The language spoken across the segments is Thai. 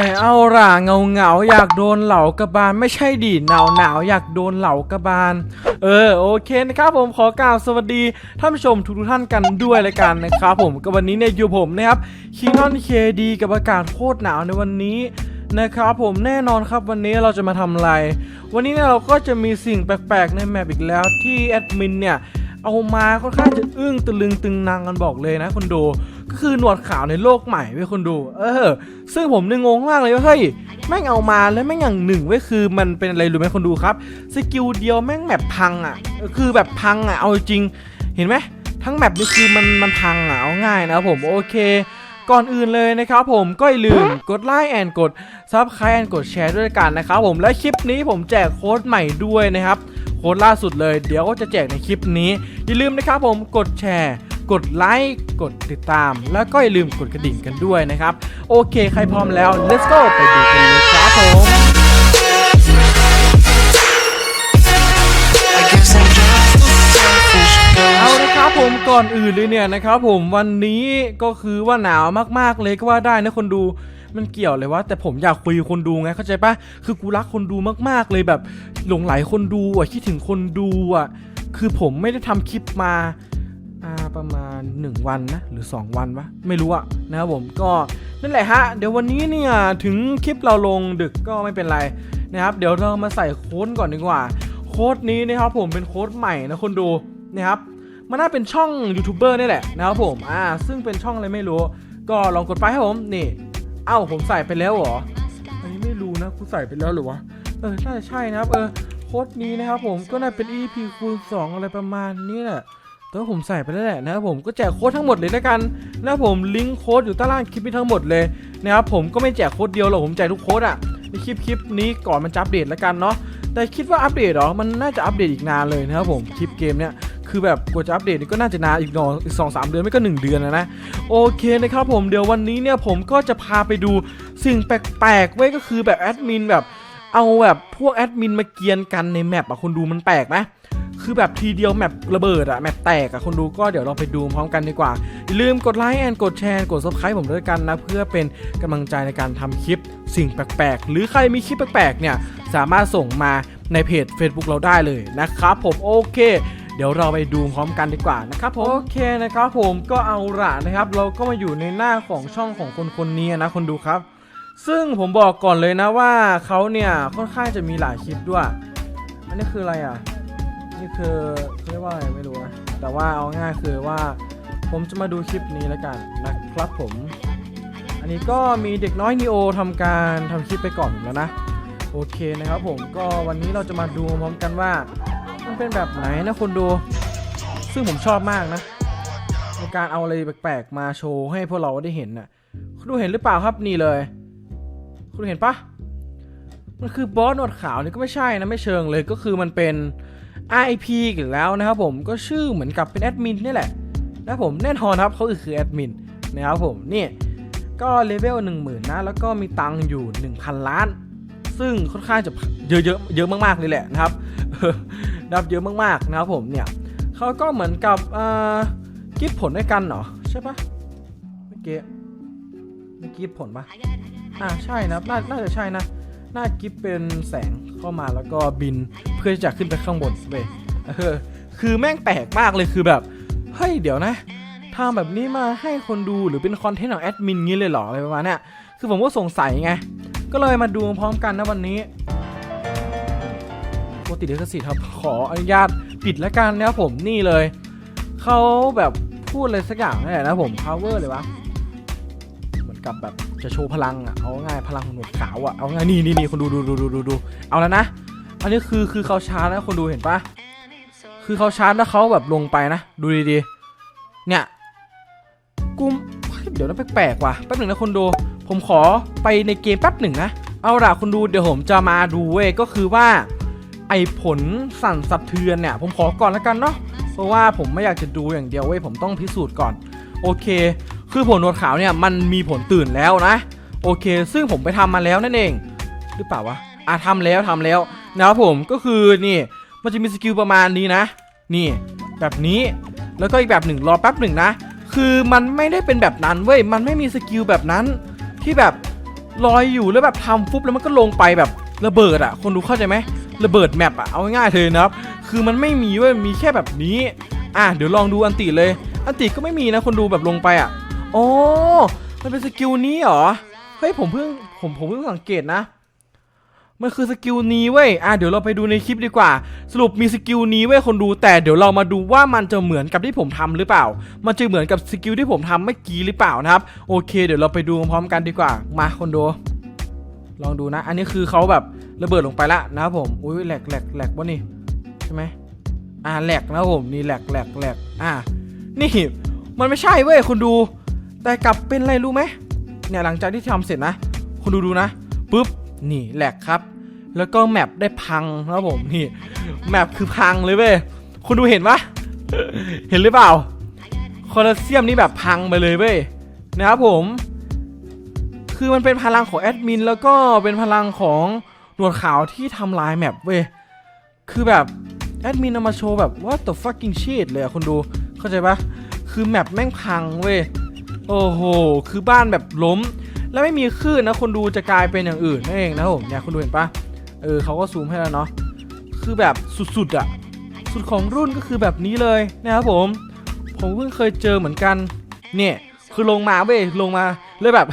ยเอาล่ะเงาเงาอยากโดนเหล่ากระบาลไม่ใช่ดิหนาวหนาวอยากโดนเหล่ากระบาล เออโอเคนะครับผมขอกล่าวสวัสดีท่านผู้ชมทุกท่านกันด้วยเลยกันนะครับผมก็วันนี้เนี่ยอยู่ผมนะครับคีนอนเคดีกับอากาศโคตรหนาวในวันนี้นะครับผมแน่นอนครับวันนี้เราจะมาทำอะไร วันนี้เนี่ยเราก็จะมีสิ่งแปลกๆในแมปอีกแล้วที่แอดมินเนี่ยเอามาค่อนข้างจะอึ้งตะลึงตึงนางกันบอกเลยนะคนดู ก็คือหนวดขาวในโลกใหม่เว้ยคนดู เออ ซึ่งผมเนี่ยงงมากเลยว่าเฮ้ยแม่งเอามาแล้วแม่งอย่างหนึ่งเว้ยคือมันเป็นอะไรรู้ไหมคนดูครับสกิลเดียวแม่งแมปพังอะ คือแบบพังอะเอาจริง เห็นไหมทั้งแมปนี่คือมันมันพังอะเอาง่ายนะครับผมโอเคก่อนอื่นเลยนะครับผมก็อย่าลืมกดไลค์แอนกดซับ s c ค i b e แอนกดแชร์ด้วยกันนะครับผมและคลิปนี้ผมแจกโค้ดใหม่ด้วยนะครับ โค้ดล่าสุดเลย เดี๋ยวก็จะแจกในคลิปนี้ อย่าลืมนะครับผมกดแชร์ กดไลค์กดติดตาม แล้วก็อย่าลืมกดกระดิ่งกันด้วยนะครับ โอเคใครพร้อมแล้ว let's go ไปดูกันเลยครับผม I guess I'm just a selfish เอา ghost. ละครับผมก่อนอื่นเลยเนี่ยนะครับผมวันนี้ก็คือว่าหนาวมากๆเลยก็ว่าได้นะคนดูมันเกี่ยวเลยว่าแต่ผมอยากคุยกับคนดูไงเข้าใจปะคือกูรักคนดูมากๆเลยแบบหลงไหลคนดูอะคิดถึงคนดูอะคือผมไม่ได้ทำคลิปมาาประมาณ 1 วันนะ หรือ 2 วันวะไม่รู้อะนะครับผมก็นั่นแหละฮะ เดี๋ยววันนี้เนี่ยถึงคลิปเราลงดึกก็ไม่เป็นไรนะครับ เดี๋ยวเรามาใส่โค้ดก่อนดีกว่า โค้ดนี้นะครับผมเป็นโค้ดใหม่นะคนดูนะครับมันน่าเป็นช่องยูทูบเบอร์นี่แหละนะครับผมอ่าซึ่งเป็นช่องอะไรไม่รู้ ก็ลองกดไปให้ผมนี่เอ้าผมใส่ไปแล้วเหรออันนี้ไม่รู้นะกูใส่ไปแล้วหรือวะเออน่าจะใช่นะครับเออโค้ดนี้นะครับผมก็น่าเป็น EP คูณ2อะไรประมาณนี้แหละ แต่ว่าผมใส่ไปแล้วแหละนะครับผมก็แจกโค้ดทั้งหมดเลยนะกันนะครับผมลิงก์โค้ดอยู่ใต้ล่างคลิปนี้ทั้งหมดเลยนะครับผมก็ไม่แจกโค้ดเดียวหรอกผมแจกทุกโค้ดอะในคลิปคลิปนี้ก่อนมันจะอัปเดตแล้วกันเนาะแต่คิดว่าอัปเดตหรอมันน่าจะอัปเดตอีกนานเลยนะครับผมคลิปเกมเนี้ยคือแบบกว่าจะอัปเดตนี่ก็น่าจะนานอีกหนออีกสองสามเดือนไม่ก็ 1 เดือนนะนะโอเคนะครับผมเดี๋ยววันนี้เนี่ยผมก็จะพาไปดูสิ่งแปลกๆไว้ยก็คือแบบแอดมินแบบเอาแบบพวกแอดมินมาเกียนกันในแมปอะคนดูมันแปลกไหม คือแบบทีเดียวแมประเบิดอะแมปแตกอะคนดูก็เดี๋ยวเราไปดูพร้อมกันดีกว่า อย่าลืมกดไลค์แอนกดแชร์กด subscribe ผมด้วยกันนะ เพื่อเป็นกำลังใจในการทำคลิปสิ่งแปลกๆ หรือใครมีคลิปแปลกๆเนี่ยสามารถส่งมาในเพจ Facebook เราได้เลยนะครับผมโอเคเดี๋ยวเราไปดูพร้อมกันดีกว่านะครับผมโอเคนะครับผมก็เอาละนะครับ เราก็มาอยู่ในหน้าของช่องของคนคนนี้นะคนดูครับ ซึ่งผมบอกก่อนเลยนะว่าเขาเนี่ยค่อนข้างจะมีหลายคลิปด้วย อันนี้คืออะไรอะ คือเรียกว่าอะไรไม่รู้นะแต่ว่าเอาง่ายคือว่า ผมจะมาดูคลิปนี้แล้วกันนะครับผม อันนี้ก็มีเด็กน้อยนีโอทำการทำคลิปไปก่อนแล้วนะโอเคนะครับผมก็วันนี้เราจะมาดูพร้อมกันว่า มันเป็นแบบไหนนะคนดู ซึ่งผมชอบมากนะในการเอาอะไรแปลกๆมาโชว์ให้พวกเราได้เห็นน่ะคุณดูเห็นหรือเปล่าครับนี่เลย คุณเห็นปะมันคือบอสหนวดขาวนี่ก็ไม่ใช่นะไม่เชิงเลยก็คือมันเป็น IP อีกแล้วนะครับผมก็ชื่อเหมือนกับเป็นแอดมินนี่แหละนะผมแน่นอนครับเขาคือแอดมินนะครับผมนี่ก็เลเวล1 0,000นะแล้วก็มีตังค์อยู่ 1,000 ล้าน ซึ่งค่อนข้างจะเยอะเยอะเยอะมากๆเลยแหละนะครับนับเยอะมากๆนะครับผมเนี่ยเขาก็เหมือนกับกิฟผลด้วยกันเหรอใช่ปะเมื่อกี้เมื่อกี้ผลปะอ่าใช่นับน่าน่าจะใช่นะ หน่ากิฟเป็นแสงเข้ามาแล้วก็บินเพื่อจะขึ้นไปข้างบนเว้ยเออคือแม่งแปลกมากเลยคือแบบเฮ้ยเดี๋ยวนะทำแบบนี้มาให้คนดูหรือเป็นคอนเทนต์ของแอดมินงี้เลยเหรออะไรประมาณเนี้ยคือผมก็สงสัยไง ก็เลยมาดูพร้อมกันนะวันนี้ปกติเดกสิทธิ์ครับขออนุญาตปิดแล้วกันนะครับผมนี่เลยเขาแบบพูดอะไรสักอย่างนี่นแหละนะผม power เลยวะ กับแบบจะโชว์พลังอะเอาง่ายพลังของหนวดขาวอะเอาง่ายนี่นี่นี่คนดูดูดูดูดูดูเอาแล้วนะ อันนี้คือคือเขาชาร์จนะคนดูเห็นปะคือเขาชาร์จแล้วเขาแบบลงไปนะ ดูดีๆ เนี่ยกูเฮ้ยเดี๋ยวนะแปลกๆว่ะแป๊บหนึ่งนะคนดู ผมขอไปในเกมแป๊บหนึ่งนะ เอาล่ะคุณดูเดี๋ยวผมจะมาดูเว้ยก็คือว่า ไอ้ผลสั่นสะเทือนเนี่ย ผมขอก่อนแล้วกันเนาะเพราะว่าผมไม่อยากจะดูอย่างเดียวเว้ยผมต้องพิสูจน์ก่อน โอเค คือผลหนวดขาวเนี่ยมันมีผลตื่นแล้วนะ โอเค ซึ่งผมไปทำมาแล้วนั่นเอง หรือเปล่าวะอะทำแล้วทำแล้วนะครับผมก็คือนี่มันจะมีสกิลประมาณนี้นะ นี่ แบบนี้แล้วก็อีกแบบหนึ่งรอแป๊บหนึ่งนะ คือมันไม่ได้เป็นแบบนั้นเว้ยมันไม่มีสกิลแบบนั้น ที่แบบลอยอยู่แล้วแบบทำฟุบแล้วมันก็ลงไปแบบระเบิดอะคนดูเข้าใจไหมระเบิดแมปอะเอาง่ายๆเลยนะครับ คือมันไม่มีเว้ยมีแค่แบบนี้ อะเดี๋ยวลองดูอันติเลย อันติก็ไม่มีนะคนดูแบบลงไปอะ โอ้มันเป็นสกิลนี้เหรอ เฮ้ยผมเพิ่งผมผมเพิ่งสังเกตนะ มันคือสกิลนี้เว้ย อะเดี๋ยวเราไปดูในคลิปดีกว่า สรุปมีสกิลนี้เว้ยคนดู แต่เดี๋ยวเรามาดูว่ามันจะเหมือนกับที่ผมทำหรือเปล่า มันจะเหมือนกับสกิลที่ผมทำเมื่อกี้หรือเปล่านะครับ โอเค เดี๋ยวเราไปดูพร้อมกันดีกว่า มาคนดู ลองดูนะ อันนี้คือเขาแบบระเบิดลงไปละนะครับผม อุ้ยแหลกแหลกแหลกวะนี่ใช่ไหมอ่าแหลกนะผมนี่แหลกแหลกแหลกอ่านี่มันไม่ใช่เว้ยคุณดู แต่กลับเป็นอะไรรู้ไหมเนี่ยหลังจากที่ทำเสร็จนะ คุณดูดูนะปุ๊บนี่แหลกครับ แล้วก็แมปได้พังนะครับผมนี่แมปคือพังเลยเว้ยคุณดูเห็นปะเห็นหรือเปล่าคอลเซียมนี่แบบพังไปเลยเว้ยนะครับผม คือมันเป็นพลังของแอดมินแล้วก็เป็นพลังของหนวดขาวที่ทำลายแมปเว้ยคือแบบแอดมินเอามาโชว์แบบ what the fucking shit เลยอะคุณดูเข้าใจปะคือแมปแม่งพังเว้ย โอ้โห คือบ้านแบบล้ม แล้วไม่มีคลื่นนะคนดูจะกลายเป็นอย่างอื่นนั่นเองนะผมเนี่ยคุณดูเห็นปะเออเขาก็ซูมให้แล้วเนาะ คือแบบสุดๆอะสุดของรุ่นก็คือแบบนี้เลยนะครับผม ผมเพิ่งเคยเจอเหมือนกัน เนี่ย คือลงมาเว้ย ลงมาแล้วแบบ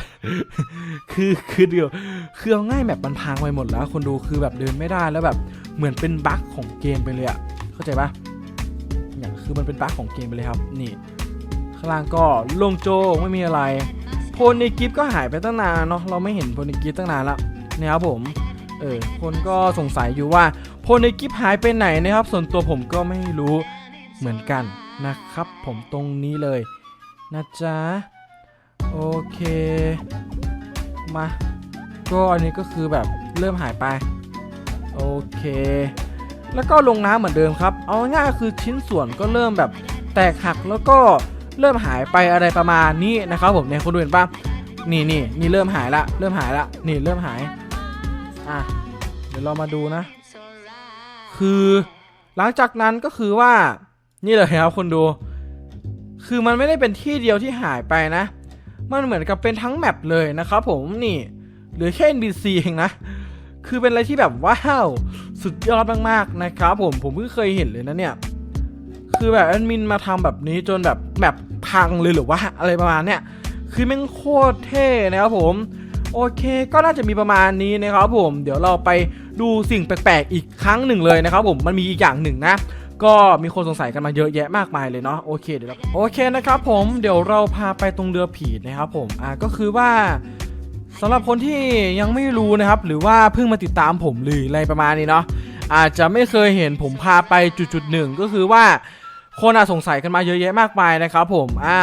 คือคือเดียว คือเอาง่ายแบบมันพังไปหมดแล้ว คนดูคือแบบเดินไม่ได้แล้วแบบเหมือนเป็นบั๊กของเกมไปเลยอะเข้าใจปะเนี่ยคือมันเป็นบั๊กของเกมไปเลยครับ นี่ ข้างล่างก็โลงโจไม่มีอะไร โพลในกิฟก็หายไปตั้งนานเนาะเราไม่เห็นโพลในกิฟตั้งนานละนะครับผมเออคนก็สงสัยอยู่ว่าโพลในกิฟหายไปไหนนะครับ ส่วนตัวผมก็ไม่รู้เหมือนกันนะครับ ผมตรงนี้เลยนะจ๊ะโอเคมาก็อันนี้ก็คือแบบเริ่มหายไปโอเค แล้วก็ลงน้ำเหมือนเดิมครับ เอาง่ายคือชิ้นส่วนก็เริ่มแบบแตกหักแล้วก็ เริ่มหายไปอะไรประมาณนี้นะครับผมเนี่ยคุณดูเห็นปะนี่นี่นี่เริ่มหายละเริ่มหายละนี่เริ่มหายอะเดี๋ยวเรามาดูนะ คือหลังจากนั้นก็คือว่านี่เลยครับคุณดู คือมันไม่ได้เป็นที่เดียวที่หายไปนะ มันเหมือนกับเป็นทั้งแมปเลยนะครับผมนี่หลือแค่ NPC เองนะ คือเป็นอะไรที่แบบว้าว สุดยอดมากๆนะครับผมผมเพิ่งเคยเห็นเลยนะเนี่ย คือแบบแอดมินมาทำแบบนี้จนแบบแมปพังเลยหรือว่าอะไรประมาณเนี้ยคือแม่งโคตรเท่นะครับผมโอเคก็น่าจะมีประมาณนี้นะครับผม เดี๋ยวเราไปดูสิ่งแปลกๆอีกครั้งหนึ่งเลยนะครับผมมันมีอีกอย่างหนึ่งนะก็มีคนสงสัยกันมาเยอะแยะมากมายเลยเนาะโอเคเดี๋ยวโอเคนะครับผมเดี๋ยวเราพาไปตรงเรือผีนะครับผมอ่าก็คือว่าสำหรับคนที่ยังไม่รู้นะครับ หรือว่าเพิ่งมาติดตามผมหรืออะไรประมาณนี้เนาะอาจจะไม่เคยเห็นผมพาไปจุดๆหนึ่งก็คือว่า คนอาสงสัยกันมาเยอะแยะมากมายนะครับผมอ่า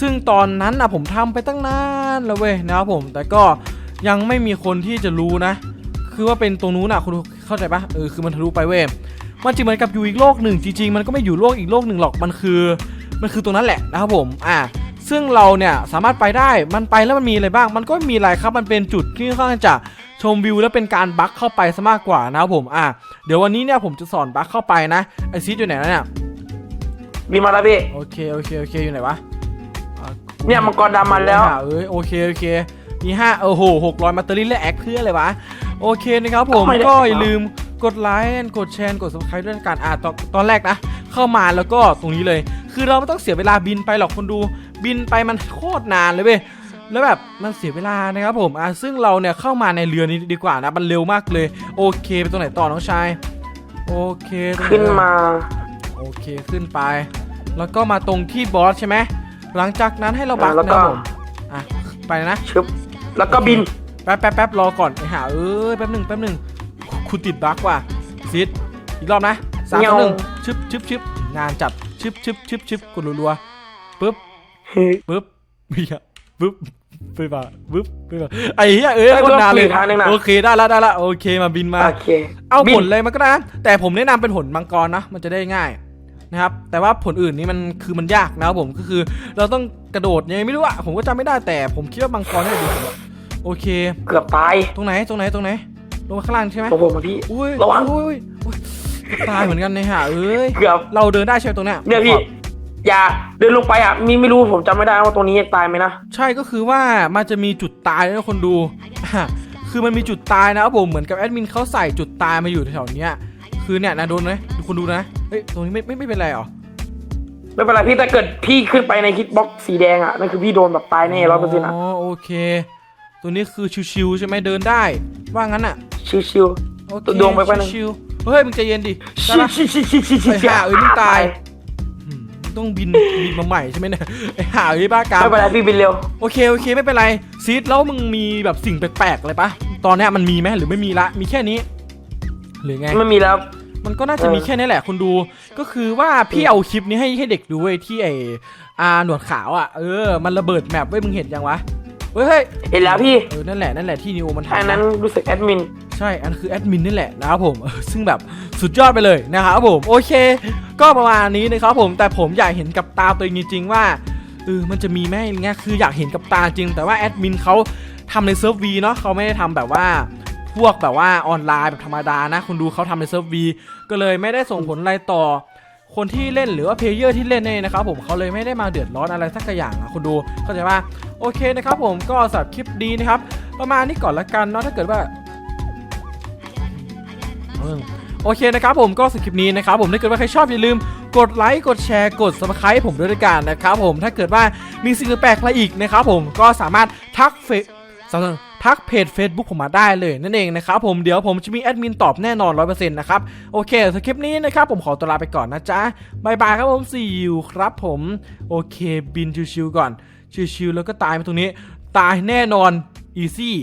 ซึ่งตอนนั้นนะผมทำไปตั้งนานแล้วเว้ยนะครับผม แต่ก็ยังไม่มีคนที่จะรู้นะ คือว่าเป็นตรงนู้นนะคุณเข้าใจปะเออคือมันทะลุไปเว้ยมันจะเหมือนกับอยู่อีกโลกหนึ่งจริงๆมันก็ไม่อยู่โลกอีกโลกหนึ่งหรอกมันคือมันคือตรงนั้นแหละนะครับผมอ่าซึ่งเราเนี่ยสามารถไปได้มันไปแล้วมันมีอะไรบ้าง มันก็มีอะไรครับมันเป็นจุดที่ค่อนข้างจะชมวิวแล้วเป็นการบั๊กเข้าไปซะมากกว่านะครับผมอ่าเดี๋ยววันนี้เนี่ยผมจะสอนบั๊กเข้าไปนะไอซีอยู่ไหนแล้วเนี่ย มีมาแล้วพี่ โอเคโอเคโอเคอยู่ไหนวะอะเนี่ยมังกรดำมาแล้ว อะเอ้ยโอเคโอเคมีห้าเออโหหกร้อยมาตเตอรี่และแอคเพื่ออะไรวะ โอเคนะครับผมไม่ได้ ก็อย่าลืมกดไลค์กดแชร์กด subscribe ด้วยกันอะตอนตอนแรกนะ เข้ามาแล้วก็ตรงนี้เลย คือเราไม่ต้องเสียเวลาบินไปหรอกคนดูบินไปมันโคตรนานเลยเว้ย แล้วแบบมันเสียเวลานะครับผมอะซึ่งเราเนี่ยเข้ามาในเรือนี้ดีกว่านะ มันเร็วมากเลย โอเคไปตรงไหนต่อน้องชาย โอเคตรงไหขึ้นมา โอเคขึ้นไป แล้วก็มาตรงที่บอสใช่ไหมหลังจากนั้นให้เราบักอ่าแล้วนะก็ผมอะไปนะชึบแล้วก็บินแป๊บแป๊บแป๊บรอก่อนไอ้ห่าเอ้ยแป๊บหนึ่งแป๊บหนึ่งคุณติดบั๊กว่ะซิดอีกรอบนะสามเงาสองหนึ่งชึบชึบชึบงานจัดชึบชึบชึบชึบกดรัวๆปึ๊บปึ๊บเฮียปึ๊บไปป่ะวึบไปป่ะไอ้เหี้ยเอ้ยเอ้ยคนนานเลยต้องคุยอีกครั้งหนึ่งนะ โอเคได้ละได้ละโอเคมาบินมา โอเคเอาบิผนลเลยมันก็ได้นะแต่ผมแนะนำเป็นผลมังกรนะ มันจะได้ง่าย นะครับแต่ว่าผลอื่นนี่มันคือมันยากนะครับผมก็คือ เราต้องกระโดดยังไงไม่รู้อะผมก็จำไม่ได้แต่ผมคิดว่ามังกรน่าจะดีสุดอะโอเค เกือบตายตรงไหนตรงไหนตรงไหนลงมาข้างล่างใช่ไหมตรงผมอะพี่อุ้ยระวังอุ้ยอุ้ยตายเหมือนกันเนี่ยฮะเอ้ยเกือบเราเดินได้ใช่ไหมตรงเนี้ยเนี่ยพี่อย่าเดินลงไปอะมีไม่รู้ผมจำไม่ได้ว่าตรงนี้ตายไหมนะใช่ก็คือว่ามันจะมีจุดตายนะคนดูอะคือมันมีจุดตายนะครับผมเหมือนกับแอดมินเขาใส่จุดตายมาอยู่แถวๆเนี้ยคือเนี่ยนะโดนไหมดูคนดูนะ เฮ้ยตรงนี้ไม่ไม่ไม่เป็นไรเหรอไม่เป็นไรพี่ถ้าเกิดพี่ขึ้นไปในฮิตบ็อกซ์สีแดงอะนั่นคือพี่โดนแบบตายแน่ร้อยเปอร์เซ็นต์อะอ๋อโอเค ตัวนี้คือชิวๆใช่ไหมเดินได้ ว่างั้นอะชิวโอเคตัวดวงไปแป๊บนึงชิวๆเฮ้ยมึงใจเย็นดิๆได้ชิปะชิชิชิชิชิไอ้ห่าเอ้ยมึงตายอืมต้องบินบินมาใหม่ใช่ไหมเนี่ยไอ้ห่าเอ้ยบ้ากาม ไม่เป็นไรพี่บินเร็ว โอเคโอเคไม่เป็นไรซีดแล้วมึงมีแบบสิ่งแปลกๆอะไรปะตอนเนี้ยมันมีไหมหรือไม่มีละมีแค่นี้ หรือไง ไม่มีแล้ว มันก็น่าจะเออมีแค่นี้แหละคุณดู ก็คือว่าพี่เอาคลิปนี้ให้ให้เด็กดูเว้ยที่ไออาหนวดขาวอะเออมันระเบิดแมปเว้ยมึงเห็นยังวะเฮ้ยเฮ้ยเห็นแล้วพี่เออนั่นแหละนั่นแหละที่นิวมันอันทำนั้นนะรู้สึกแอดมินใช่อันคือแอดมินนี่แหละนะครับผมเออซึ่งแบบสุดยอดไปเลยนะครับผมโอเค ก็ประมาณนี้นะครับผมแต่ผมอยากเห็นกับตาตัวเองจริงๆว่าเออมันจะมีไหมอย่างเงี้ยคืออยากเห็นกับตาจริง แต่ว่าแอดมินเขาทำในเซิร์ฟวีเนาะเขาไม่ได้ทำแบบว่าพวกแบบว่าออนไลน์แบบธรรมดานะคุณดูเขาทำในเซิร์ฟวี ก็เลยไม่ได้ส่งผลอะไรต่อ คนที่เล่นหรือว่าเพลเยอร์ที่เล่นเนี่ยนะครับผมเขาเลยไม่ได้มาเดือดร้อนอะไรสักอย่างนะคุณดูเข้าใจป่ะโอเคนะครับผมก็สำหรับคลิปดีนะครับ ประมาณนี้ก่อนละกันเนาะถ้าเกิดว่าโอเคนะครับผมก็สำหรับคลิปนี้นะครับผมถ้าเกิดว่าใครชอบอย่าลืมกดไลค์กดแชร์กด subscribe ผมด้วยกันนะครับผมถ้าเกิดว่ามีสิ่งแปลกอะไรอีกนะครับผมก็สามารถทักเฟซ ทักเพจ Facebook ผมมาได้เลยนั่นเองนะครับผมเดี๋ยวผมจะมีแอดมินตอบแน่นอน 100%นะครับ โอเคสำหรับคลิปนี้นะครับผมขอตัวลาไปก่อนนะจ๊ะบายบายครับผมซีอิวครับผม โอเคบินชิวๆก่อน ชิวๆแล้วก็ตายมาตรงนี้ ตายแน่นอนอีซี่